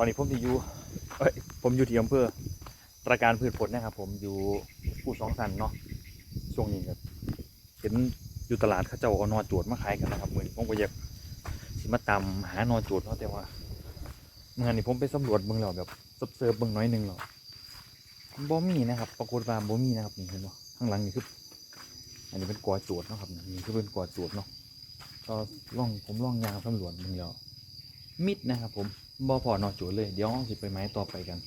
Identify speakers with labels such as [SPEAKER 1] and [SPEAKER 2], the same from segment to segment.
[SPEAKER 1] ตอนนี้ผมที่อยู่เอ้ยผมอยู่ที่อำเภอตระการพืชผลนะครับ ผมอยู่ผู้สองสันเนาะช่วงนี้ก็เห็นอยู่ตลาดเขาเจ้าเอานอโจดมาขายกันนะครับเหมือนผมก็อยากสิมาตามหานอโจดเนาะแต่ว่าเมื่อนี้ผมไปสำรวจเบิ่งแล้วแบบเซิร์ฟเบิ่งน้อยหนึงแล้วบ่มีนะครับปรากฏว่าบ่มีนะครับนี่เห็นบ่ข้างหลังนี่คืออันนี้เป็นกอโจดเนาะครับนี่คือเป็นกอโจดเนาะก็ล่องผมล่องยางสำรวจเบิ่งแล้วมิดนะครับผม บ่พอนอโจดเลย เดี๋ยวสิไปไม้ต่อไปกัน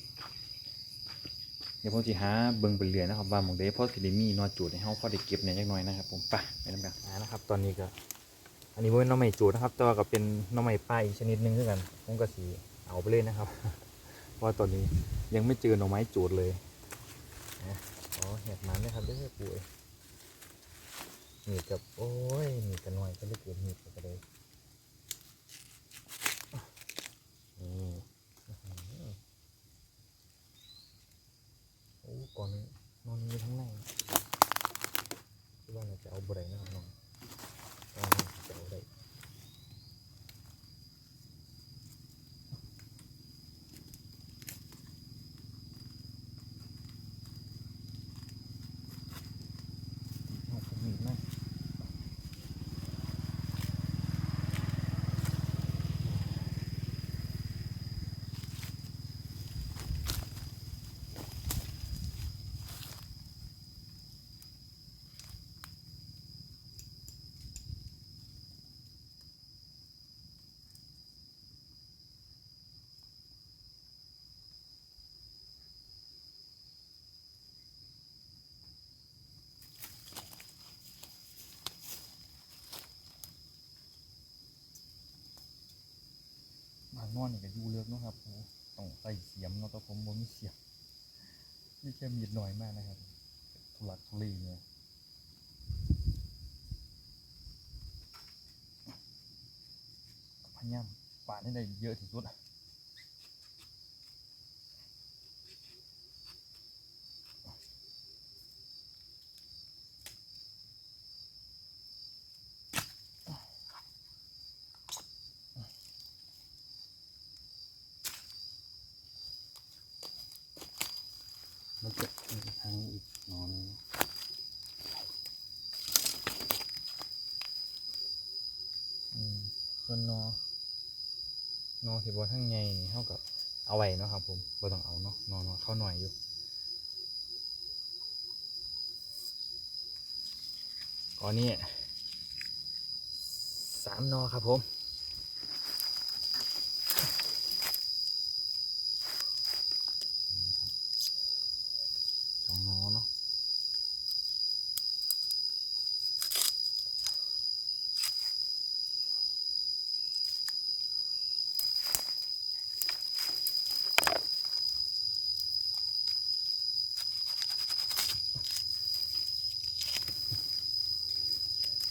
[SPEAKER 1] เดี๋ยวผมสิหาเบิ่งไปเรือนะครับว่าหมองใดพอสิไดมีนอโจดให้เฮาพอได้เก็บเนี่ยจักหน่อยนะครับผมไปไปนำกันหานะครับ ตอนนี้ก็ อันนี้บ่เป็นน้อไม้โจดนะครับ แต่ว่าก็เป็นน้อไม้ป้ายอีกชนิดหนึงคือกันผมก็สิเอาไปเลยนะครับ เพราะว่าตอนนี้ยังไม่เจอหน่อไม้โจดเลยนะอ๋อเห็ดมันนะครับเด้อปุ๋ยมีกับโอ้ยมีกันหน่อยก็เลยเกิดมีกันเลยนี่อื้อหือ โอ้ก่อนนี้นอนมีทั้งในคิดว่าเราจะเอาบุไรนะครับน้องตอนนี้จะเอาได้เอาผมมีดมาก บาง นอนนี่ก็อยู่เลือกนะครับโอ้ต้องใส่เสียมเนาะแต่ผมบ่มีเสียมมีแค่มีดหน่อยมากนะครับ ทุลักทุเลเนี่ยพยายามปาดให้ได้เยอะที่สุดอะมันจะมีทางอีกนอนงอืมส่วนน บอทั้งไงนี่เท่ากับเอาไว้เนาะครับผมบ่ต้องเอาเนาะนอนเข้าหน่อยอยู่ก่อนนี้สามนอครับผมสองนอเนาะ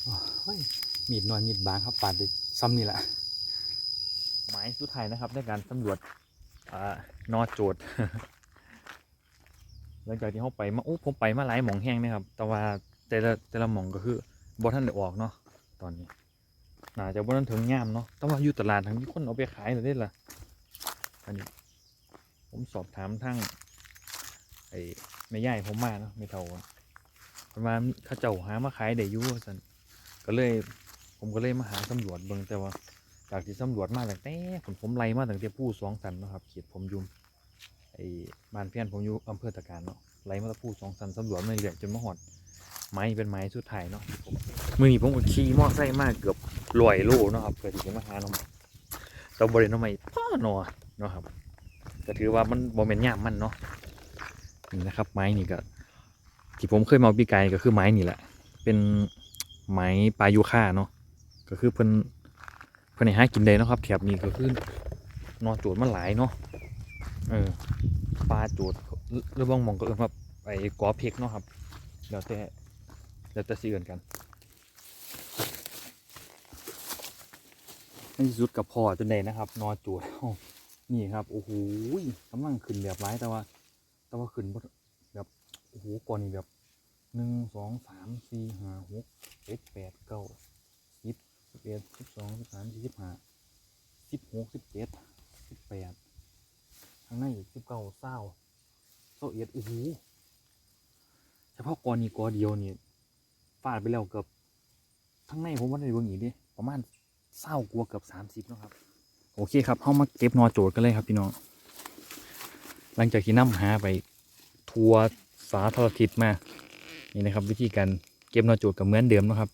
[SPEAKER 1] โอ้ย มีดน้อยมีดบางครับปาดไปซ้ำนี่แหละหมายสุดท้ายนะครับในการสำรวจอนอโจดหลังจากที่เขาไปมาโอ้ผมไปมาหลายหมองแห้งนะครับ แต่ว่าแต่ละแต่ละหมองก็คือบอท่านได้ออกเนาะตอนนี้น่าจะบอท่านถึงงามเนาะแต่ว่าอยู่ตลาดทั้งมีคนเอาไปขายเลยได้ล่ะอันนี้ ผมสอบถามทั้งไอ้แม่ย่ายผมมาเนาะไม่เท่าประมาณเขาเจ้าหามาขายได้ยู่ว่าสัน ก็เลย ผมก็เลยมาหาสำรวจเบิ่งแต่ว่า จากที่สำรวจมาตั้งแต่ผมผมไล่มาตั้งแต่ผู้สองสันนะครับเขตผมยุ่ไอ้บ้านเพี้ยนผมอยู่อำเภอตะการเนาะไล่มาตั้งผู้สองสันสำรวจไมาเรื่อจนมาหอดไม้เป็นไม้สุดท้ายเนาะมือนี้ผมก็ขี่มอไซค์มากเกือบลอยโลเนาะครับเพื่อที่จะมาหาน้องเราบริเวณน้องใหม่พ่อนอเนาะครับ ก็ถือว่ามันโมเมนยามมันเนาะนี่นะครับ ไม้นี่ก็ที่ผมเคยมาปีไก่ก็คือไม้นี่แหละ เป็น ไม้ปลายูค่าเนาะก็คือเพิ่นเพื่อนให้หากินได้นะครับแถบนี้ก็คือนอโจดมันหลายเนาะเออปลาโจดหรือบางมองก็เอิ้นว่าไอ้กอเพกเนาะครับแล้วแต่แล้วแต่สิเอื่นกันที่สุดกับพอจนได้นะครับ นอโจดนี่ครับโอ้โหกำลังขึ้นแบบร้ายแต่ว่า แต่ว่าขึ้นแบบโอ้โหก่อนนี่แบบ หนึ่งสองสามสี่ห้าหกเจ็ดแปดเก้าสิบสิบเอ็ดสิบสองสิบสามสี่สิบห้าสิบหกสิบเจ็ดสิบแปดข้างในอีกสิบเก้าเศร้าโซเอียดโอ้โหเฉพาะกอนี้กอเดียวนี่ฟาดไปแล้วเกือบทั้งในผมว่าในเบื้องอีกดิประมาณเศร้ากลัวเกือบสามสิบนะครับ โอเคครับเข้ามาเก็บนอโจทย์กันเลยครับพี่น้องหลังจากที่นำหาไปทัวร์สาธารณทิศมา นี่นะครับ วิธีการเก็บนอจทย์กับเหมือนเดิมนะครับ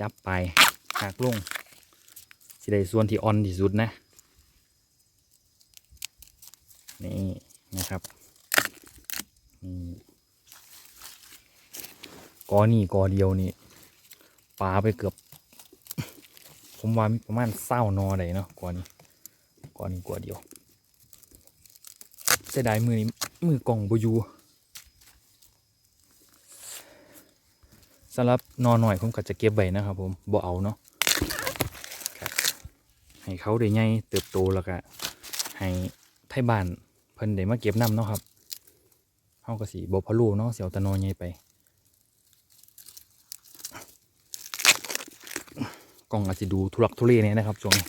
[SPEAKER 1] จับไปหักลงสิได้ส่วนที่อ่อนที่สุดนะ นี่นะครับนี่กอนี่กอเดียวนี่ปลาไปเกือบ ผมว่ามีประมาณเศร้านอได้เนาะกอนี้กอนี้กอเดียวเสียดายมือนี้มือกล่องบอยู สำหรับนอนหน่อยผมก็จะเก็บไว้นะครับ ผมบ่เอาเนาะให้เขาได้ใหญ่เติบโตแล้วก็ให้ไทบ้านเพิ่นได้มาเก็บน้ำเนาะครับเฮาก็สิบ่พะล้เนาะเสียวตะนอใหญ่ไปกล้องอาจจะดูทุลักทุเลเนี่ยนะครับช่วงนี้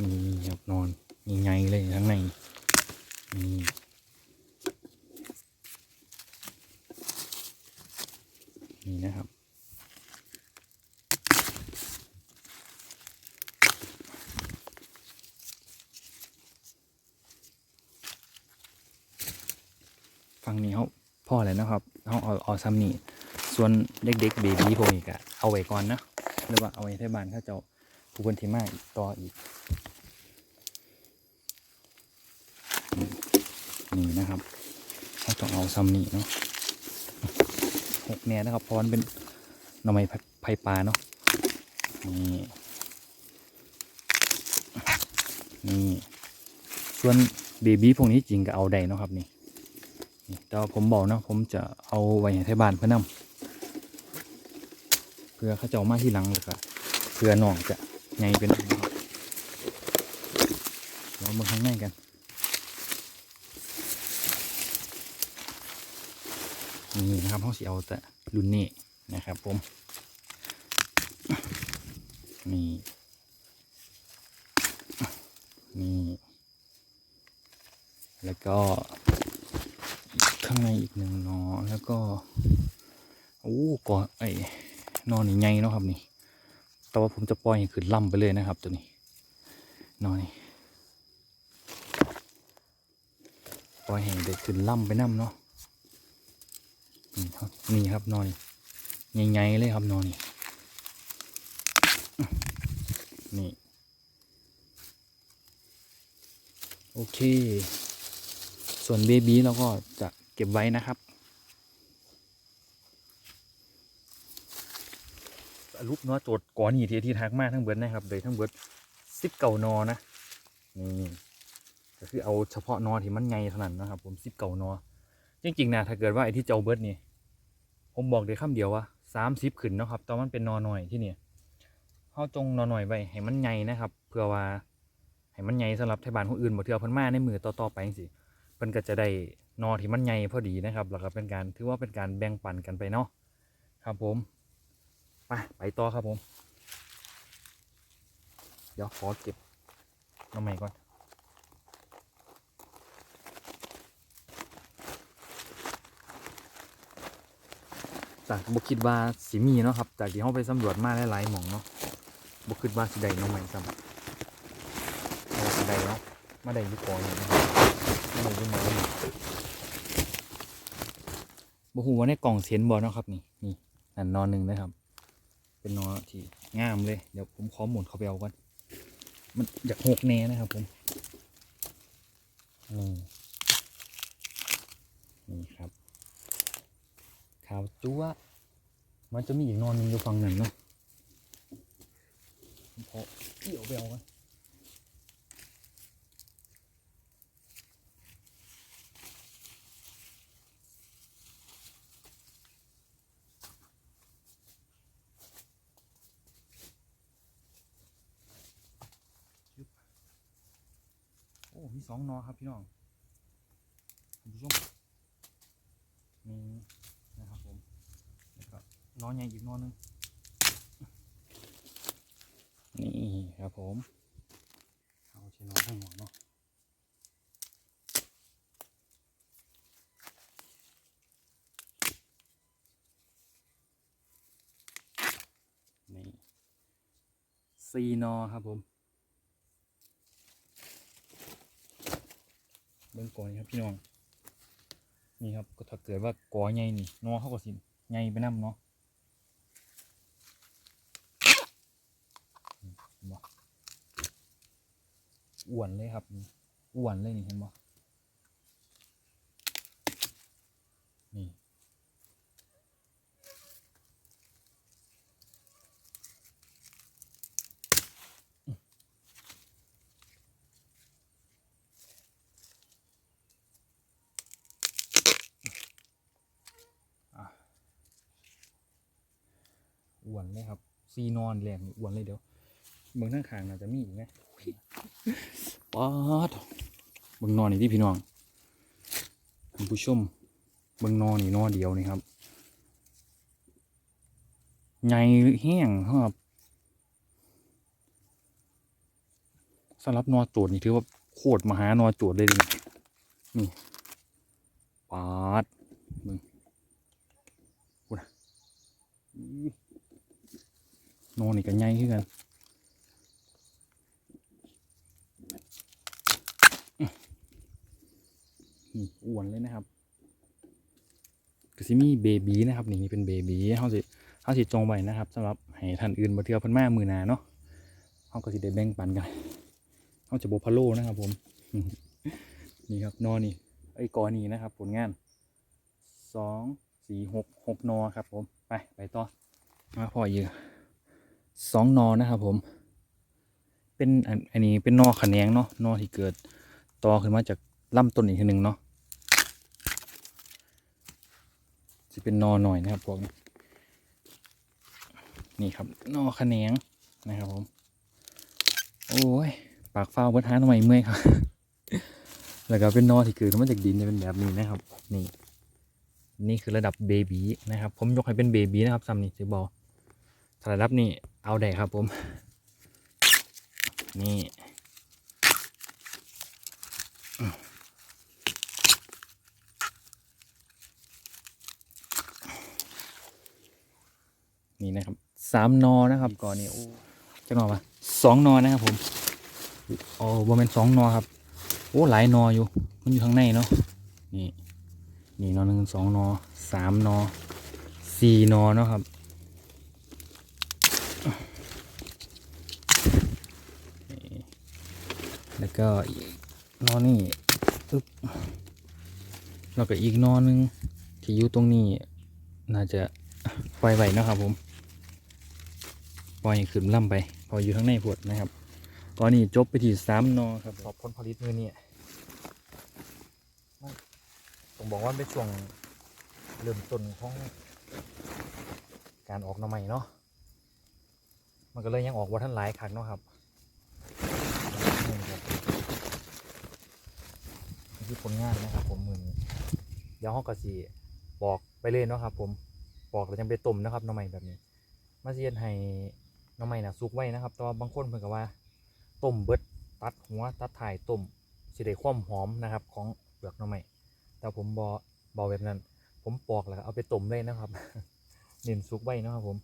[SPEAKER 1] นี่ครับนอนยังไงเลยทั้างในนี่ นี่นะครับฟังนี้เขาพ่อเลยนะครับเขาเอาเอาซ้ำนี่ส่วนเด็กๆเบบี้พวกนี้ก็เอาไว้ก่อนนะหรือว่าเอาไว้ที่บ้านถ้าเจ้าผู้คนที่มาอีกต่ออีกนี่นะครับเขาต้องเอาซ้ำนี่เนาะ หกแหน่นะครับเพราะมันเป็นหน่อไม้ไผ่ปลาเนาะนี่นี่ส่วนเบบี้พวกนี้จริงก็เอาได้เนาะครับนี่นแต่ผมบอกนะผมจะเอาไว้ให้ที่บ้านเพื่อนำเพื่อเขาจะเอามาที่หลังเลยก็เพื่อน้องจะไงเป็นนะครับเรามาข้างในกัน นี่นะครับเขาสิเอาแต่รุ่นนี้นะครับ ผม นี่นี่ แล้วก็ข้างในอีกหนึ่งนอแล้วก็โอ้ก่อนไอ้นอนนี่ไงเนาะครับนี่แต่ว่าผมจะปล่อยให้ขึ้นล่ำไปเลยนะครับ ตัวนี้นอนนี่ปล่อยให้ได้ขึ้นล่ำไปน้ำเนาะ นี่ครับนี่ครับนอนนี่ๆเลยครับนอนนี่นี่โอเค ส่วนเบบีเราก็จะเก็บไว้นะครับรูปนาะโจทย์ก่อนนี่ที่ที่ทักมาทั้งเบิดนะครับโดยทั้งเบิดสิบเก่านอนะนี่ก็คือเอาเฉพาะนอที่มันไงเท่านั้นนะครับ ผมสิบเก่านอ จริงๆนะถ้าเกิดว่าไอ้ที่เจ้าเบิร์ดนี่ ผมบอกได้คำเดียวว่าสามสิบขึ้นเนาะครับ ตอนมันเป็นนอหน่อยที่เนี่ยเขาจงนอหน่อยไว้ให้มันไงนะครับ เพื่อว่าให้มันไงสำหรับไทยบ้านคนอื่นบ่เทื่อเพิ่นมาในมือต่อๆไปจังซี่เพิ่นก็จะได้นอที่มันใหญ่พอดีนะครับ แล้วก็เป็นการถือว่าเป็นการแบ่งปันกันไปเนาะครับผมไปไปต่อครับผม เดี๋ยวขอเก็บน้ำใหม่ก่อน จากบุคิดว่าสิมีเนาะครับ จากที่เขาไปสำรวจมาหลายๆหม่องเนาะบุคิดว่าสิได้หน้ำใหม่ซ้ำเอาสิได้เนาะมาได้ยี่ปอนี่นะครับไม่รู้เป็นไงบ่ฮู้ว่าในกล่องเสียนบ่เนาะครับนี่นี่นั่นนอนหนึ่งนะครับ เป็นนอนที่งามเลยเดี๋ยวผมขอหมุนเขาไปเอาก่อนมันอยากหกแน่นะครับผมนี่นี่ครับ ขาวจั๊วมันจะมีอีกนอนหนึ่งอยู่ฝั่งนั้นนะผมขอเกี่ยวเอากันโอ้มีสองนอครับพี่น้องคุณผู้ชมนี่นะครับผม แล้วก็น อใหญ่อีกนอหนึงนี่ครับผม เอาชิ้นน้อยทั้งหมดเนาะนี่ซีนอครับผมเบิ่งก่อนครับพี่น้องนี่ครับก็ถ้าเกิดว่ากอใหญ่นี่นอเขาก็สิใหญ่ไปนํเนาะนี่เห็นบ่ อ้วนเลยครับอ้วนเลยนี่เห็นบ่นี่อะอ้วนเลยครับซีนอนแรงอ้วนเลยเดี๋ยว เบิ่งข้างขางน่าจะมีอีกไหมป๊าดเบิ่งนอนนี่ที่พี่น้องคุณผู้ชมเบิ่งนอนนี่นอนเดียวนี่ครับใหญ่แห้งครับสำหรับนอโจดนี่ถือว่าโคตรมหานอโจดเลยดินี่ปาดเบิ่งพูดนะนอนนี่ก็ใหญ่ขึ้นกัน อ้วนเลยนะครับก็สิมีเบบีนะครับ นี่เป็นเบบีเขาสิเขาสิจงไว้นะครับสำหรับให้ท่านอื่นมาเที่ยวพันมามือนาเนาะเขาก็สิได้แบ่งปันกันเขาจะโบพะโลนะครับ ผม นี่ครับนอนี่ไอ้กอนี่นะครับ ผลงานสองสี่หกหกนอครับ ผมไปไปต่อมาพอเยอะสองนอนะครับผม เป็นอันนี้เป็นนอขแขนงเนาะนอที่เกิดต่อขึ้นมาจาก ลำต้นอีกทีหนึ่งเนาะจะเป็นนอหน่อยนะครับพวกนี้นี่ครับนอขแขนงนะครับผมโอ้ยปากฟ้าวเบิดหาทำไมเมื่อยครับ แล้วก็เป็นนอที่เกิดมาจากดินจะเป็นแบบนี้นะครับ นี่ นี่คือระดับเบบีนะครับ ผมยกให้เป็นเบบีนะครับซัมนี่สิบอลระดับนี้เอาได้ครับผม นี่ นี่นะครับสามนอนะครับก่อนนี่โอ้จะนอปะสองนอนะครับผมโอ้บเป็นสองนอครับโอ้หลายนออยู่ มันอยู่ข้างในเนาะนี่นี่นอหนึ่งสองนอสามนอสี่นอเนาะครับนี่แล้วก็อีกนอนี่ปึ๊บแล้วก็อีกนอหนึงที่อยู่ตรงนี้ น่าจะปล่อยไว้เนาะครับผมป ล่อยขึ้นล่ำไป พออยู่ข้างในพดนะครับ ตอนนี้จบไปที่สามนอครับขอบผลผลิตมือเนี่ยผมบอกว่าเป็นช่วงเริ่มต้นของการออกหน่อใหม่เนาะ มันก็เลยยังออกว่าท่านหลายครั้งเนาะครับนี่คือผลงานนะครับ ผมมือนี้เดี๋ยวห้องกสีบอกไปเลยเนาะครับ ผมบอกแล้วยังไปต้มนะครับหน่อใหม่แบบนี้ มาเสียนให้ห น่อใหม่นะสุกไว้นะครับ แต่ว่าบางคนเพิ่นก็ว่าต้มเบิดตัดหัวตัดถ่ายต้มสิได้ความหอมนะครับ ของเปลือกหน่อไม้แต่ผมบอบอแบบนั้น ผมปอกแล้วเอาไปต้มเลยนะครับเน้นซุกไว้นะครับผม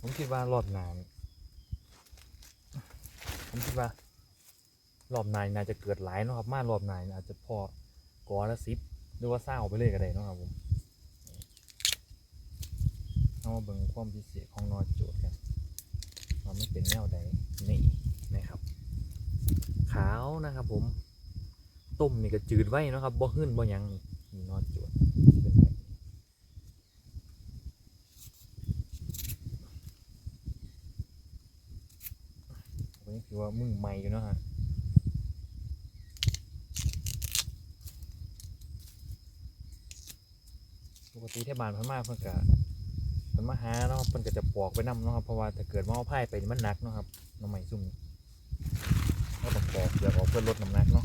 [SPEAKER 1] ผมคิดว่ารอบนานผมคิดว่ารอบนานน่าจะเกิดหลายนะครับ มารอบนานอาจจะพอก่อละสิบหรือว่าเศร้าไปเลยก็ได้นะครับผม เอามาเบิ่งความพิเศษของนอจทย์กันว่ามันเป็นแนวใดนี่นะครับ ขาวนะครับผม ต้มนี่ก็จืดไว้เนาะครับบ่ขึ้นบ่ยังนี่นอจทย์สิเป็นแบบนี้คือว่ามึงใหม่อยู่เนาะฮะปกติที่บานพม่าเพิ่นก็เมันมาหาเนาะเพิ่นก็จะปอกไปนํเนาะครับเพราะว่าถ้าเกิดว่าเอาไผ่ไปนี่มันหนักเนาะครับหน้ำใหม่ซุ่มเราต้องปอกเปลือกออกเพื่อลดน้ำหนักเนาะ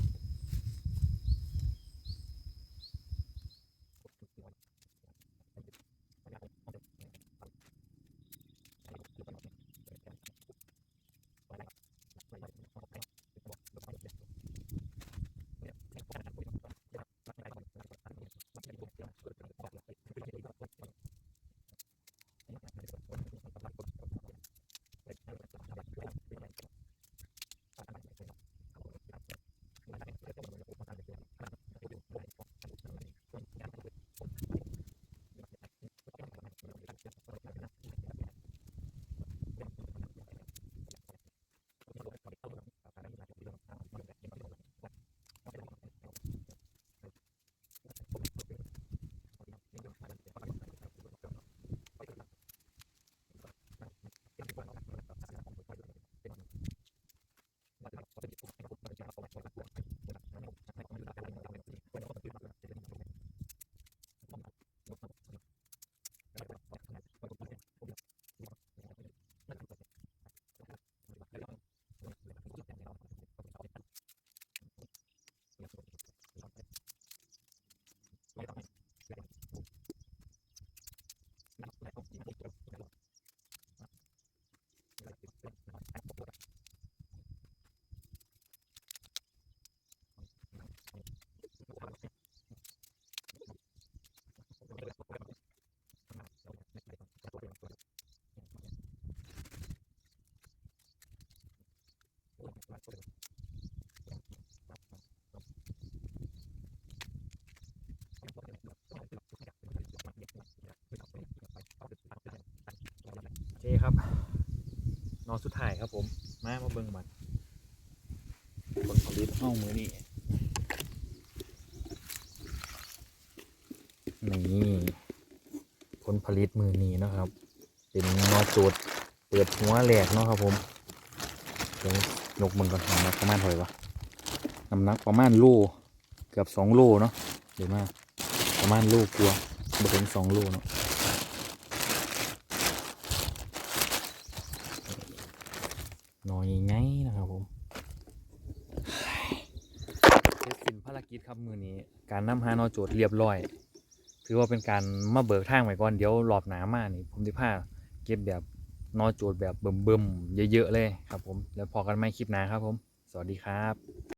[SPEAKER 1] Hadi git. โอเคครับ นอนสุดท้ายครับผม มามาเบิ่งมันผลผลิตห้องมือนี่นี่ผลผลิตมือนี้นะครับ เป็นนอโจดเปิดหัวแหลกเนาะครับผมเดี๋ยว ยกมันก่อนน้ำหนักประมาณเท่าไหร่วะน้ำหนักประมาณโลเกือบสองโลเนาะเดี๋ยวมาประมาณโลกลัวาบ่ถึงสองโลเนาะน่อยไงนะครับผมเสร็จสิ้นภารกิจครับมือนี้ การนำหานอโจทย์เรียบร้อย ถือว่าเป็นการมาเบิกทางไว้ก่อนเดี๋ยวรอบหนามากนี่ผมจะพาเก็บแบบ นอโจทย์แบบเบิ่มๆเยอะๆเลยครับผม แล้วพอกันไม่คลิปหน้าครับผม สวัสดีครับ